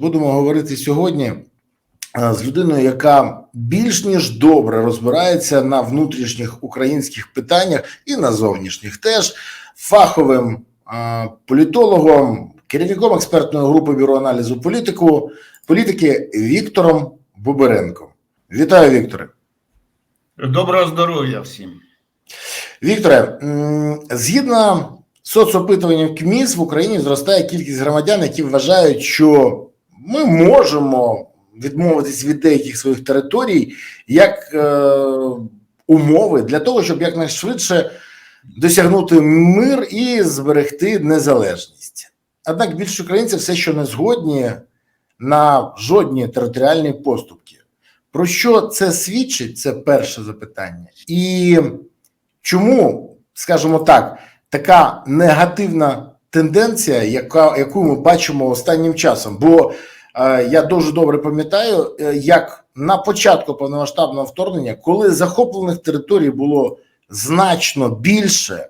будемо говорити сьогодні е, з людиною, яка більш ніж добре розбирається на внутрішніх українських питаннях і на зовнішніх теж фаховим е, політологом, керівником експертної групи бюро аналізу політику політики Віктором Боберенком. Вітаю, Вікторе. Доброго здоров'я всім. Вікторе, згідно соцопитуванням КМІС в Україні зростає кількість громадян, які вважають, що ми можемо відмовитись від деяких своїх територій як е, умови для того, щоб якнайшвидше досягнути мир і зберегти незалежність. Однак більшість українців все ще не згодні на жодні територіальні поступки. Про що це свідчить? Це перше запитання. І чому, скажімо так, така негативна тенденція, яка, яку ми бачимо останнім часом? Бо я дуже добре пам'ятаю, е, як на початку повномасштабного вторгнення, коли захоплених територій було значно більше,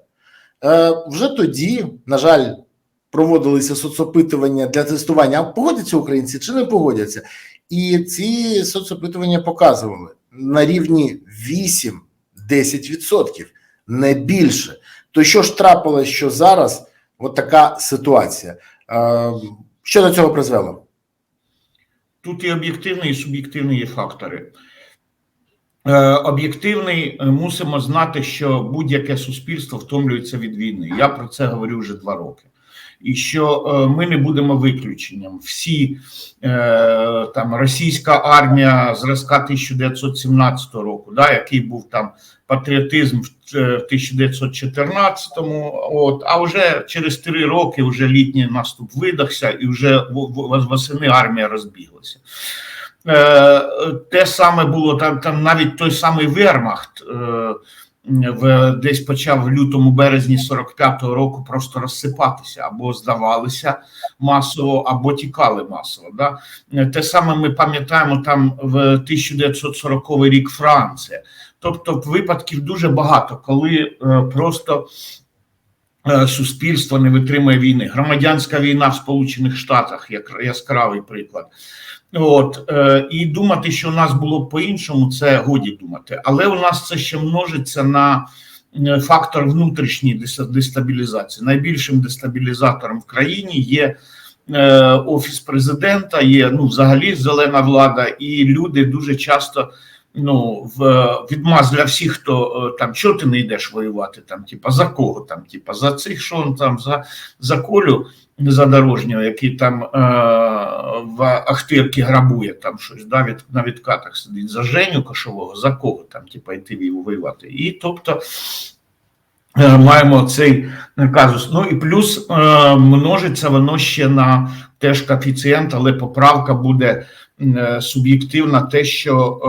е, вже тоді, на жаль, проводилися соцопитування для тестування, а погодяться українці чи не погодяться. І ці соцопитування показували на рівні 8-10%, не більше. То що ж трапилось, що зараз от така ситуація? Е, Що до цього призвело? Тут і об'єктивні, і суб'єктивні є фактори. Е, Об'єктивний е, мусимо знати, що будь-яке суспільство втомлюється від війни. Я про це говорю вже два роки. І що е, ми не будемо виключенням. Всі е, там російська армія зразка 1917 року, да, який був там патріотизм в е, 1914-му, от, а вже через три роки вже літній наступ видахся, і вже восени армія розбіглася. Е, Те саме було там, там навіть той самий Вермахт е, в десь почав в лютому березні 45-го року просто розсипатися або здавалися масово, або тікали масово. Да? Те саме ми пам'ятаємо там в 1940 рік Франція. Тобто випадків дуже багато, коли е, просто суспільство не витримує війни. Громадянська війна в Сполучених Штатах, як яскравий приклад. От е, і думати, що у нас було б по-іншому, це годі думати. Але у нас це ще множиться на е, фактор внутрішньої дес- дестабілізації. Найбільшим дестабілізатором в країні є е, офіс президента, є ну взагалі зелена влада, і люди дуже часто. Ну, в відмаз для всіх, хто е, там чого ти не йдеш воювати, там, типа за кого? там, типа за цих, що он там за, за колю задорожнього, який там е, в Ахтирці грабує там щось, да, від, на відкатах сидить за Женю Кошового, за кого? там, типа, йти воювати. І тобто маємо цей казус. Ну і плюс е, множиться воно ще на теж коефіцієнт, але поправка буде е, суб'єктивна, те, що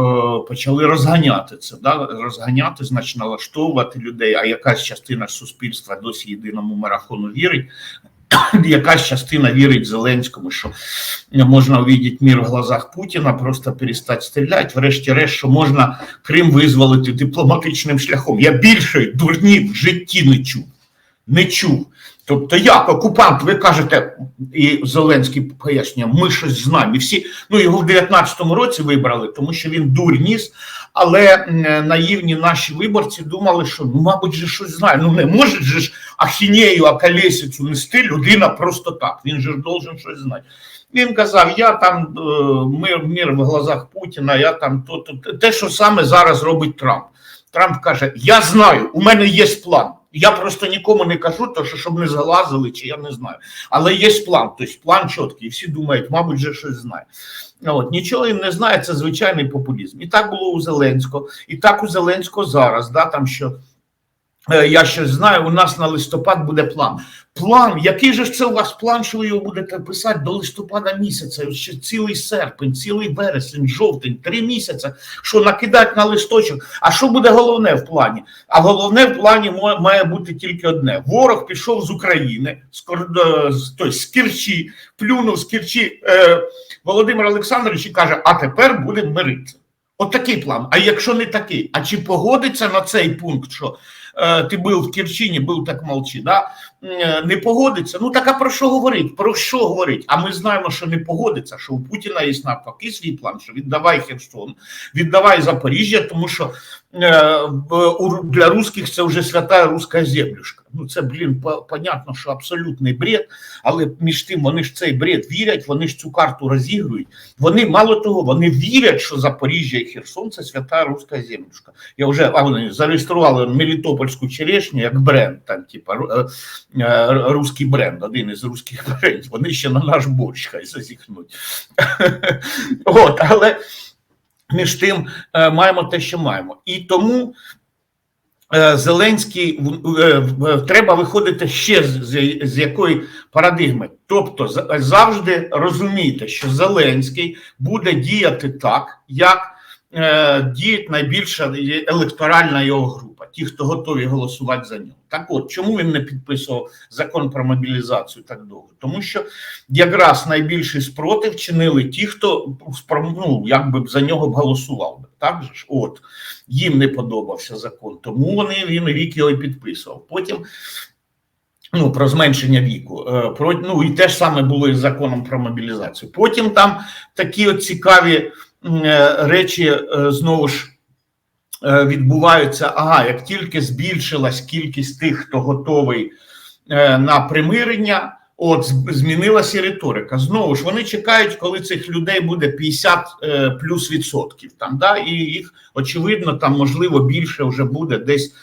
е, почали розганяти це, да? розганяти, значить налаштовувати людей, а якась частина суспільства досі єдиному марафону вірить. Якась частина вірить Зеленському, що можна увидіти мир в глазах Путіна, просто перестати стріляти. Врешті-решт, що можна Крим визволити дипломатичним шляхом. Я більше дурні в житті не чув. Не чув. Тобто, як окупант, ви кажете, і Зеленський пояснює, ми щось знаємо. І всі ну його в 19-му році вибрали, тому що він дурь ніс, але наївні наші виборці думали, що ну, мабуть, же щось знає. Ну не може же ж ахінею, акалесицю нести людина просто так. Він же ж должен щось знати. Він казав: я там е, мир, мир в глазах Путіна, я там то, то те, що саме зараз робить Трамп. Трамп каже: Я знаю, у мене є план. Я просто нікому не кажу, то що щоб не залазили, чи я не знаю. Але є план, тобто план чіткий. Всі думають, мабуть, вже щось знає. От нічого він не знає, це звичайний популізм. І так було у Зеленського, і так у Зеленського зараз. Да, там що я щось знаю, у нас на листопад буде план. План, який же ж це у вас план, що ви його будете писати до листопада місяця? Ще цілий серпень, цілий вересень, жовтень, три місяці, що накидати на листочок. А що буде головне в плані? А головне в плані має бути тільки одне: ворог пішов з України, з е, тобто, з Керчі, плюнув з Керчі е, Володимир Олександрович і каже: а тепер будемо миритися. От такий план. А якщо не такий, а чи погодиться на цей пункт, що е, ти був в Керчині, був так молчи, да? е, не погодиться. Ну так а про що говорить? Про що говорить? А ми знаємо, що не погодиться, що у Путіна є навпаки свій план, що віддавай Херсон, віддавай Запоріжжя, тому що е, для русських це вже свята руська землюшка. Ну це, блін, по- понятно, що абсолютний бред, але між тим вони ж цей бред вірять, вони ж цю карту розігрують. Вони мало того, вони вірять, що Запоріжжя і Херсон це свята руська землюшка. Я вже а вони зареєстрували Мелітопольську черешню як бренд, там, типа е, е, руський бренд, один із руських брендів. Вони ще на наш борщ хай зазіхнуть. От, але між тим е, маємо те, що маємо. І тому Зеленський в- е, треба виходити ще з, з, якої парадигми. Тобто за- завжди розумійте, що Зеленський буде діяти так, як е, діє найбільша електоральна його група, ті, хто готові голосувати за нього. Так от, чому він не підписував закон про мобілізацію так довго? Тому що якраз найбільший спротив чинили ті, хто ну, якби за нього б голосував. Так ж, от їм не подобався закон, тому вони він рік його підписував. Потім. Ну, про зменшення віку. Е, Про, ну і те ж саме було із законом про мобілізацію. Потім там такі от цікаві е, речі е, знову ж відбуваються. Ага, як тільки збільшилась кількість тих, хто готовий на примирення, от змінилася риторика. Знову ж вони чекають, коли цих людей буде 50 е, плюс відсотків. Там да, і їх очевидно, там можливо більше вже буде десь.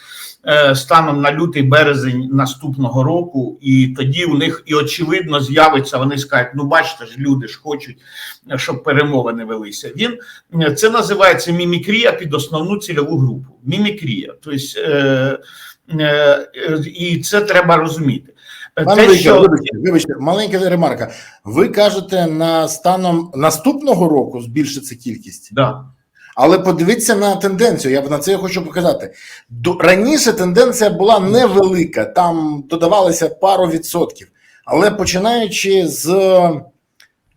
е, Станом на лютий березень наступного року, і тоді у них і очевидно з'явиться. Вони скажуть: ну бачите ж, люди ж хочуть, щоб перемовини велися. Він е, це називається мімікрія під основну цільову групу. Мімікрія, тобто е, е, і це треба розуміти. Е, Пане Те, що вибачте, вибачте, маленька ремарка. Ви кажете, на станом наступного року збільшиться кількість, да. але подивіться на тенденцію. Я б на це я хочу показати. До раніше тенденція була невелика, там додавалося пару відсотків. Але починаючи з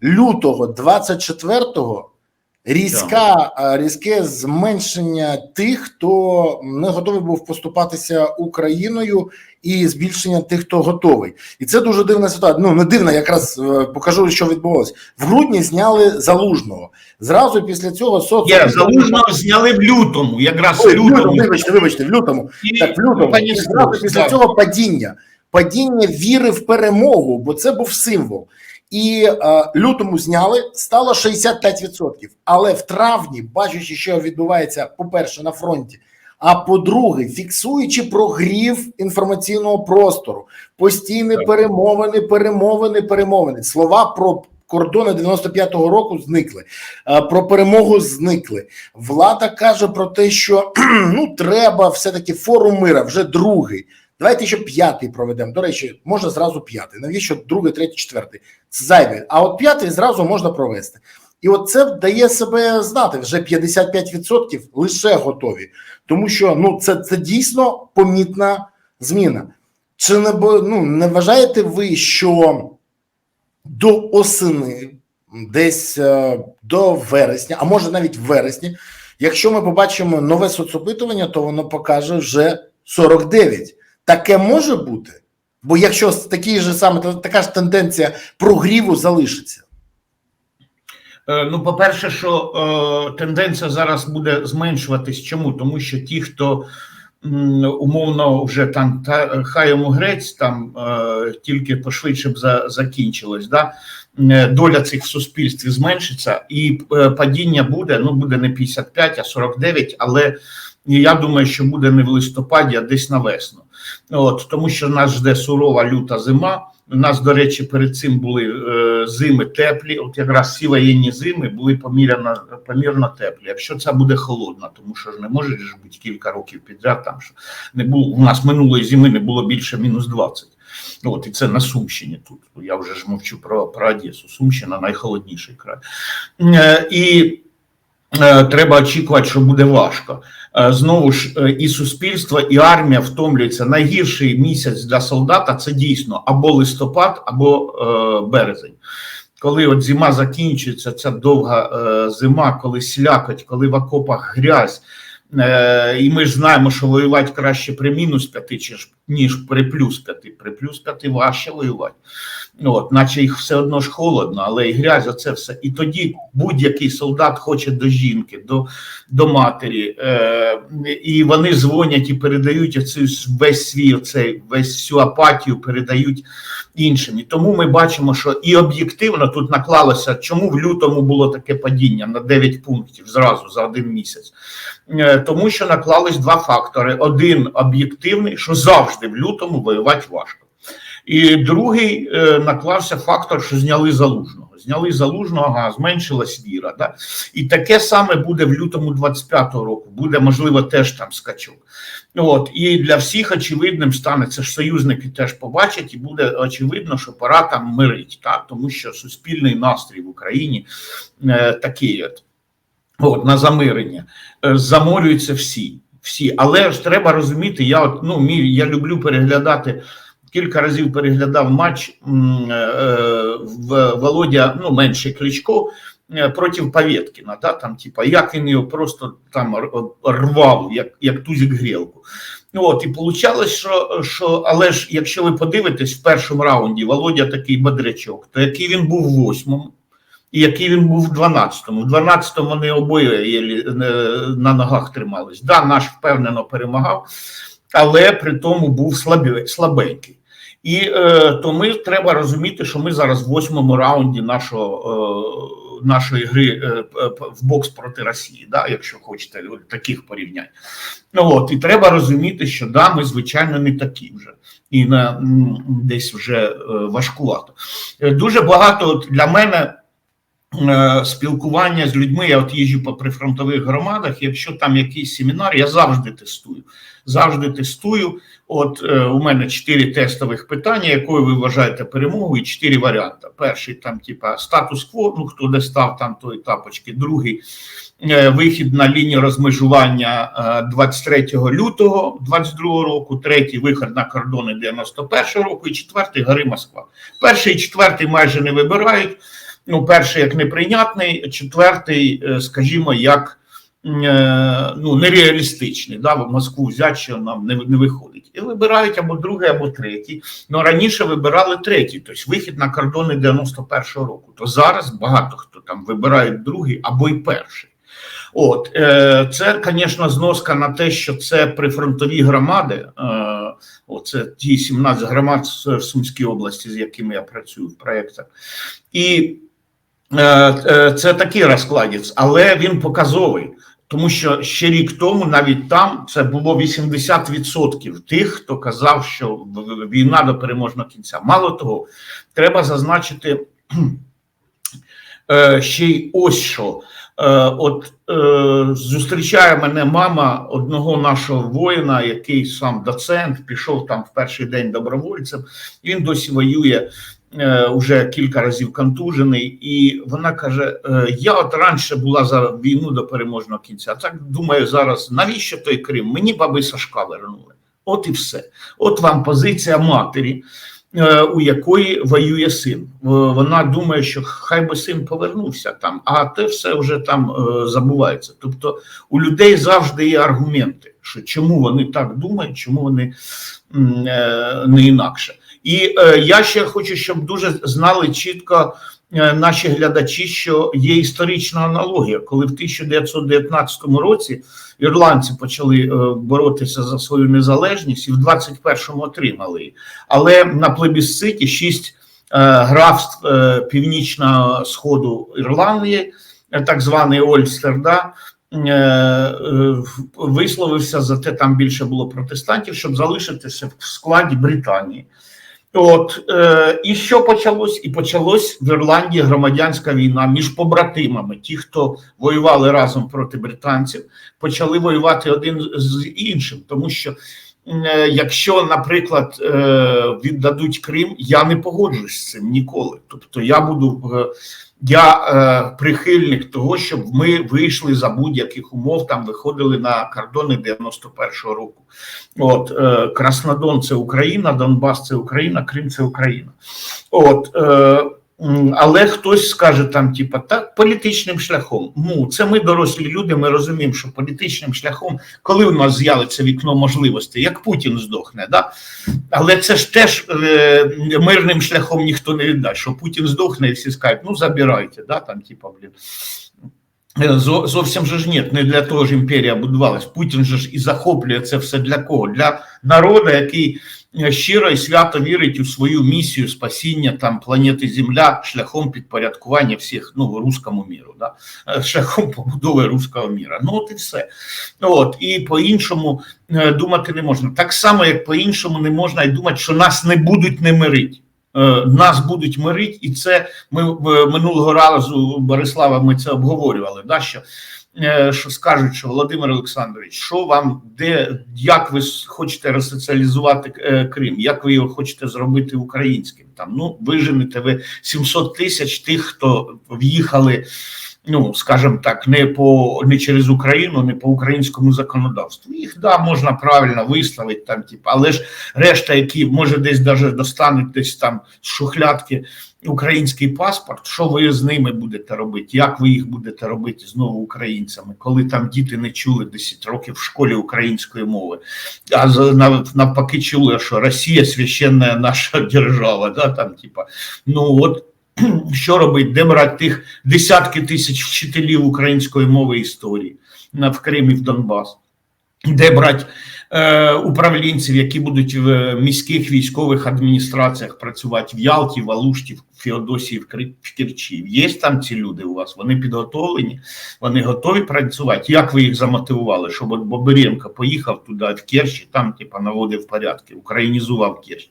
лютого 24-го, різка, різке зменшення тих, хто не готовий був поступатися Україною, і збільшення тих, хто готовий. І це дуже дивна ситуація. Ну не дивна, якраз е, покажу, що відбулося. В грудні зняли залужного. Зразу після цього соц... Є, залужного зняли в лютому, якраз Ой, в лютому, лютому. вибачте, вибачте, в лютому. І Так, в лютому. І зразу після цього падіння. Падіння віри в перемогу, бо це був символ. І е, лютому зняли, стало 65%. Але в травні, бачачи, що відбувається, по-перше, на фронті, а по-друге, фіксуючи прогрів інформаційного простору, постійні Так. перемовини, перемовини, перемовини. Слова про кордони 95-го року зникли, е, про перемогу зникли. Влада каже про те, що ну треба все-таки форум мира, вже другий. Давайте ще п'ятий проведемо. До речі, можна зразу п'ятий. Навіщо другий, третій, четвертий? Це зайве. А от п'ятий зразу можна провести. І от це дає себе знати. Вже 55% лише готові. Тому що ну це, це дійсно помітна зміна. Чи не ну, не вважаєте ви, що до осени, десь е, до вересня, а може навіть в вересні, якщо ми побачимо нове соцопитування, то воно покаже вже 49. Таке може бути? Бо якщо такий же саме така ж тенденція прогріву залишиться. Е, Ну, по-перше, що е, тенденція зараз буде зменшуватись. Чому? Тому що ті, хто м, умовно вже там та хай йому грець, там е, тільки пошвидше б за, закінчилось, да? е, доля цих в суспільстві зменшиться, і е, падіння буде, ну буде не 55, а 49, але я думаю, що буде не в листопаді, а десь на весну. От, тому що нас жде сурова люта зима. У нас, до речі, перед цим були е, зими теплі. От якраз всі воєнні зими були поміряно, помірно теплі. Якщо це буде холодна, тому що ж не може ж бути кілька років підряд, там що не було у нас минулої зими не було більше мінус 20. От і це на Сумщині тут. Я вже ж мовчу про, про Одесу. Сумщина найхолодніший край. Е, і треба очікувати, що буде важко. Е, Знову ж е, і суспільство, і армія втомлюються. Найгірший місяць для солдата це дійсно або листопад, або е, березень. Коли от зима закінчується, ця довга е, зима, коли слякоть, коли в окопах грязь, Е, і ми ж знаємо, що воювати краще при мінус 5, чи ж- ніж при плюс 5. При плюс 5 важче воювати. Ну, От, наче їх все одно ж холодно, але і грязь, це все. І тоді будь-який солдат хоче до жінки, до, до матері, е, і вони дзвонять і передають оцю весь свій оцей, весь всю апатію передають іншим. І тому ми бачимо, що і об'єктивно тут наклалося, чому в лютому було таке падіння на 9 пунктів зразу за один місяць. Е, Тому що наклались два фактори: один об'єктивний, що завжди в лютому воювати важко. І другий е, наклався фактор, що зняли залужного. Зняли залужного, ага, зменшилась віра. Да? І таке саме буде в лютому 25-го року. Буде, можливо, теж там скачок. От і для всіх очевидним стане це ж союзники теж побачать, і буде очевидно, що пора там мирить, так тому що суспільний настрій в Україні е, такий от, от на замирення. Е, заморюються всі. Всі, але ж треба розуміти, я от ну мій я люблю переглядати. Кілька разів переглядав матч е, в Володя, ну менше Кличко е, проти Павєткіна. Да, там, типа, як він його просто там рвав, як, як тузик грілку. От, і получалось, що, що, але ж якщо ви подивитесь в першому раунді, Володя такий бодрячок, то який він був в восьмому, і який він був в 12-му. В 12-му вони обоє е, на ногах тримались. Да, наш впевнено перемагав, але при тому був слабенький. І е, то ми треба розуміти, що ми зараз в восьмому раунді нашого, е, нашої гри е, в бокс проти Росії, да, якщо хочете таких порівнянь. Ну от і треба розуміти, що да, ми звичайно не такі вже, і на десь вже е, важкувато. Е, Дуже багато от для мене спілкування з людьми. Я от їжджу по прифронтових громадах. Якщо там якийсь семінар, я завжди тестую. Завжди тестую. От е, у мене чотири тестових питання, якою ви вважаєте перемогу, і чотири варіанти. Перший там, типа статус-кво, ну хто де став там той тапочки. Другий е, вихід на лінію розмежування е, 23 лютого 22 року. Третій вихід на кордони 91 року. І четвертий гори Москва. Перший і четвертий майже не вибирають. Ну, перший як неприйнятний, четвертий, е, скажімо, як е, ну, нереалістичний. Да, в Москву взяти, що нам не, не виходить. І вибирають або другий, або третій. Ну раніше вибирали третій, тобто вихід на кордони 91-го року. То зараз багато хто там вибирає другий або й перший. От е, це, звісно, зноска на те, що це прифронтові громади. Оце ті 17 громад в Сумській області, з якими я працюю в проєктах. І це такий розкладець, але він показовий. Тому що ще рік тому навіть там це було 80% тих, хто казав, що війна до переможного кінця. Мало того, треба зазначити е, ще й ось що. Е, От е, зустрічає мене мама одного нашого воїна, який сам доцент, пішов там в перший день добровольцем. Він досі воює е, уже кілька разів контужений, і вона каже: е, Я от раніше була за війну до переможного кінця. Так думаю, зараз навіщо той Крим? Мені баби Сашка вернули. От і все. От вам позиція матері, е, у якої воює син. Е, Вона думає, що хай би син повернувся там, а те все вже там е, забувається. Тобто у людей завжди є аргументи, що чому вони так думають, чому вони е, не інакше. І е, я ще хочу, щоб дуже знали чітко е, наші глядачі, що є історична аналогія, коли в 1919 році ірландці почали е, боротися за свою незалежність і в 21-му отримали її. Але на плебісциті шість графств північного сходу Ірландії, так званий Ольстер, да, висловився за те, там більше було протестантів, щоб залишитися в складі Британії. От е, і що почалось? І почалось в Ірландії громадянська війна між побратимами. Ті, хто воювали разом проти британців, почали воювати один з іншим, тому що якщо, наприклад, е, віддадуть Крим, я не погоджуюсь з цим ніколи. Тобто, я буду е, я е, прихильник того, щоб ми вийшли за будь-яких умов, там виходили на кордони 91-го року. От е, Краснодон це Україна, Донбас це Україна, Крим це Україна. От е, Але хтось скаже там, типа, так, політичним шляхом. Ну, це ми дорослі люди, ми розуміємо, що політичним шляхом, коли в нас з'явиться вікно можливостей, як Путін здохне, да? але це ж теж е, мирним шляхом ніхто не віддасть, що Путін здохне і всі скажуть, ну забирайте, да, там, типа, блін. Е, зо- Зовсім же ж ні, не для того ж імперія будувалась. Путін же ж і захоплює це все для кого? Для народу, який е, щиро і свято вірить у свою місію спасіння там планети Земля шляхом підпорядкування всіх ну руському міру, да? Е, шляхом побудови руського міра. Ну от і все. От і по-іншому думати не можна. Так само, як по-іншому не можна і думати, що нас не будуть не мирити. Е, Нас будуть мирити, і це ми минулого разу Борислава. Ми це обговорювали. Да, що, е, що скажуть, що Володимир Олександрович, що вам де як ви хочете ресоціалізувати е, Крим, як ви його хочете зробити українським? Там ну виженете ви 700 тисяч тих, хто в'їхали. Ну, скажімо так, не по не через Україну, не по українському законодавству. Їх да можна правильно висловити там, типу, але ж решта, які може десь даже достануть десь там з шухлядки український паспорт, що ви з ними будете робити? Як ви їх будете робити знову українцями, коли там діти не чули 10 років в школі української мови, а навпаки чули, що Росія священна наша держава, да, там, типа, ну от. Що робить, де брати тих десятки тисяч вчителів української мови і історії в Кримі, в Донбас? Де брати е, управлінців, які будуть в міських військових адміністраціях працювати в Ялті, в Алушті, в Феодосії, в Керчі? Є там ці люди у вас? Вони підготовлені, вони готові працювати. Як ви їх замотивували? Щоб от Бобиренко поїхав туди в Керчі, там типа наводив порядки, українізував Керчь.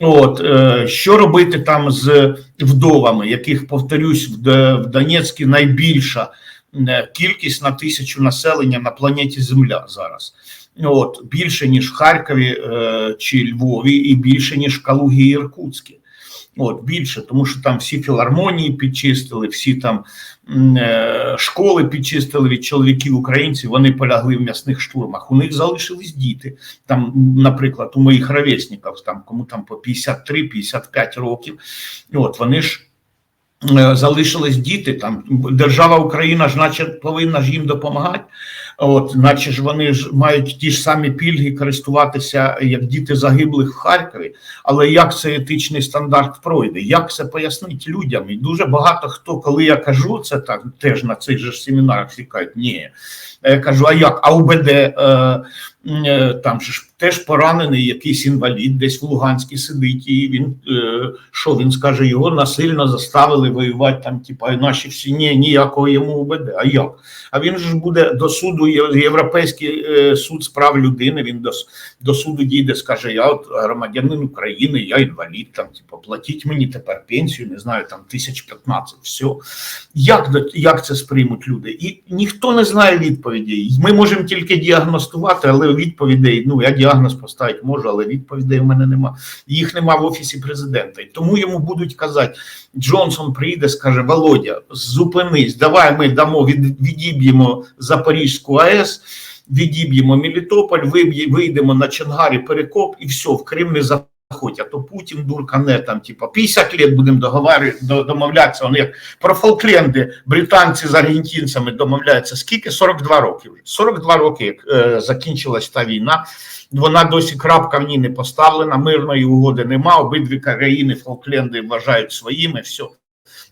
От е, що робити там з вдовами, яких повторюсь, в, Донецьку найбільша е, кількість на тисячу населення на планеті Земля зараз. От більше ніж в Харкові е, чи Львові, і більше ніж в Калугі і Іркутській. От більше, тому що там всі філармонії підчистили, всі там е, школи підчистили від чоловіків українців. Вони полягли в м'ясних штурмах. У них залишились діти. Там, наприклад, у моїх ровесників, там кому там по 53-55 років. От вони ж е, залишились діти. Там держава Україна ж, наче повинна ж їм допомагати. От, наче ж вони ж мають ті ж самі пільги користуватися, як діти загиблих в Харкові. Але як цей етичний стандарт пройде? Як це пояснити людям? І дуже багато хто, коли я кажу це так, теж на цих же ж семінарах всі кажуть, ні. Я кажу, а як? А УБД е, е, там ж теж поранений якийсь інвалід, десь в Луганській сидить, і він е, що він скаже, його насильно заставили воювати там, типа, наші всі ні, ніякого йому УБД. А як? А він ж буде до суду, Європейський е, суд з прав людини. Він до, до суду дійде, скаже: Я от громадянин України, я інвалід, там, типу, платіть мені тепер пенсію, не знаю, там тисяч 15, все. Як, як це сприймуть люди? І ніхто не знає відповідей. Ми можемо тільки діагностувати, але відповідей, ну я діагноз поставити можу, але відповідей в мене нема. Їх нема в офісі президента. І тому йому будуть казати: Джонсон прийде, скаже: Володя, зупинись, давай ми дамо від, відіб'ємо Запорізьку АЕС. Відіб'ємо Мелітополь, виб'є- вийдемо на Чангарі, Перекоп, і все, в Крим не. А то Путін дурка не там, типа 50 лет будемо домовлятися. Вони як про Фолкленди британці з аргентинцями домовляються. Скільки? 42 роки. 42 роки, як е, закінчилась та війна. Вона досі крапка в ній не поставлена, мирної угоди нема. Обидві країни Фолкленди вважають своїми. Все.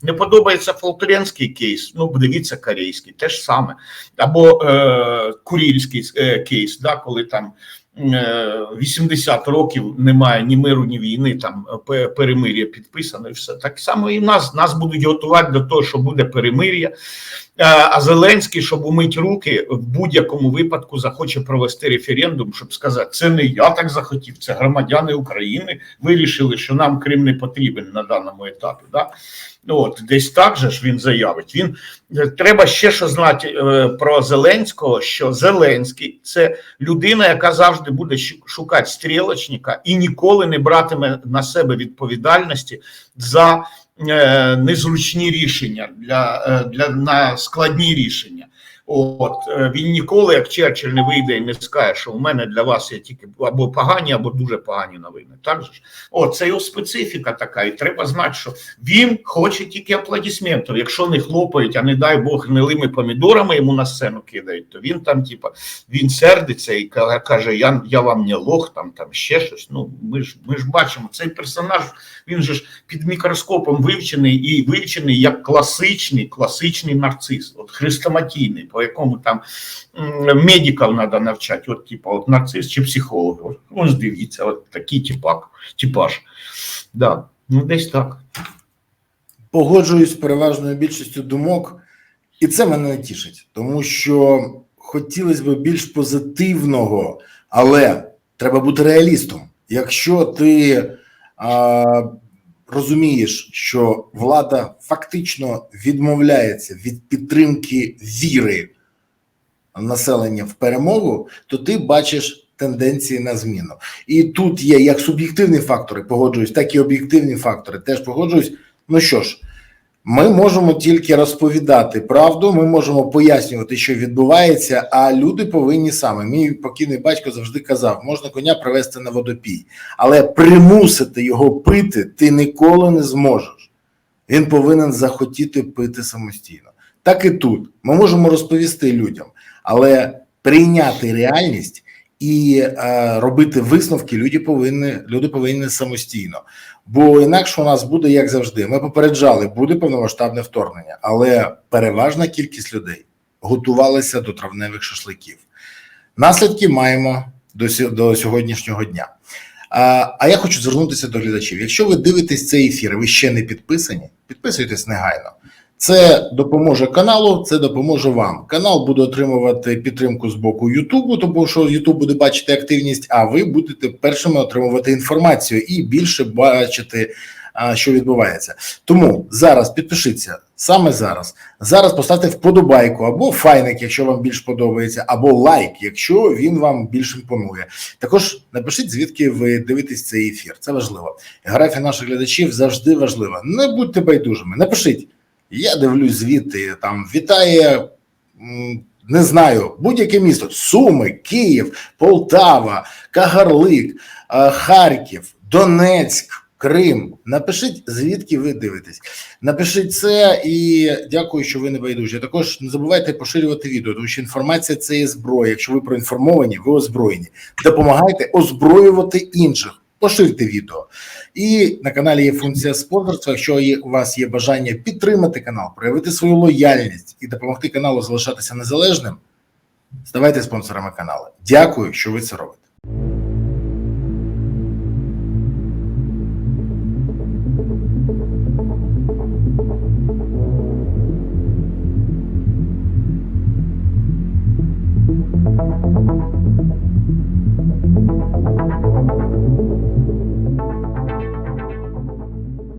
Не подобається фолклендський кейс, ну дивіться корейський, те ж саме. Або е, курільський е, кейс, да, коли там е, 80 років немає ні миру, ні війни, там е, перемир'я підписано і все. Так само і нас, нас будуть готувати до того, що буде перемир'я. Е, А Зеленський, щоб умить руки, в будь-якому випадку захоче провести референдум, щоб сказати, це не я так захотів, це громадяни України вирішили, що нам Крим не потрібен на даному етапі. Да? От десь так же ж він заявить. Він е, треба ще що знати е, про Зеленського, що Зеленський це людина, яка завжди буде шукати стрілочника і ніколи не братиме на себе відповідальності за е, незручні рішення для, для на складні рішення. От е, він ніколи, як Черчилль, не вийде і не скаже, що у мене для вас є тільки або погані, або дуже погані новини. Так же ж? О, це його специфіка така, і треба знати, що він хоче тільки аплодисментів. Якщо не хлопають, а не дай Бог гнилими помідорами йому на сцену кидають, то він там, типа, він сердиться і каже: Я, я вам не лох, там там ще щось. Ну ми ж ми ж бачимо, цей персонаж він же ж під мікроскопом вивчений і вивчений як класичний, класичний нарцис, от хрестоматійний, по якому там медиків треба навчати. От, типа, от нарцис чи психолог. Ось дивіться, от такий типак, типаж. Да, ну десь так. Погоджуюсь з переважною більшістю думок, і це мене не тішить, тому що хотілося б більш позитивного, але треба бути реалістом. Якщо ти розумієш, що влада фактично відмовляється від підтримки віри населення в перемогу, то ти бачиш тенденції на зміну. І тут є як суб'єктивні фактори, погоджуюсь, так і об'єктивні фактори. Теж погоджуюсь. Ну що ж, ми можемо тільки розповідати правду, ми можемо пояснювати, що відбувається, а люди повинні саме. Мій покійний батько завжди казав: можна коня привести на водопій, але примусити його пити ти ніколи не зможеш. Він повинен захотіти пити самостійно. Так і тут ми можемо розповісти людям, але прийняти реальність і е, робити висновки люди повинні, люди повинні самостійно. Бо інакше у нас буде як завжди. Ми попереджали, буде повномасштабне вторгнення, але переважна кількість людей готувалися до травневих шашликів. Наслідки маємо до, до сьогоднішнього дня. А, а я хочу звернутися до глядачів. Якщо ви дивитесь цей ефір, ви ще не підписані, підписуйтесь негайно. Це допоможе каналу, це допоможе вам. Канал буде отримувати підтримку з боку Ютубу, тому що Ютуб буде бачити активність, а ви будете першими отримувати інформацію і більше бачити, що відбувається. Тому зараз підпишіться саме зараз. Зараз поставте вподобайку або файник, якщо вам більш подобається, або лайк, якщо він вам більш імпонує. Також напишіть, звідки ви дивитесь цей ефір. Це важливо. Географія наших глядачів завжди важлива. Не будьте байдужими. Напишіть. Я дивлюсь звідти, там вітає, не знаю, будь-яке місто: Суми, Київ, Полтава, Кагарлик, е, Харків, Донецьк, Крим. Напишіть, звідки ви дивитесь. Напишіть це і дякую, що ви не байдужі. Також не забувайте поширювати відео, тому що інформація це є зброя. Якщо ви проінформовані, ви озброєні. Допомагайте озброювати інших. Поширте відео. І на каналі є функція спонсорства. Якщо у вас є бажання підтримати канал, проявити свою лояльність і допомогти каналу залишатися незалежним, ставайте спонсорами каналу. Дякую, що ви це робите.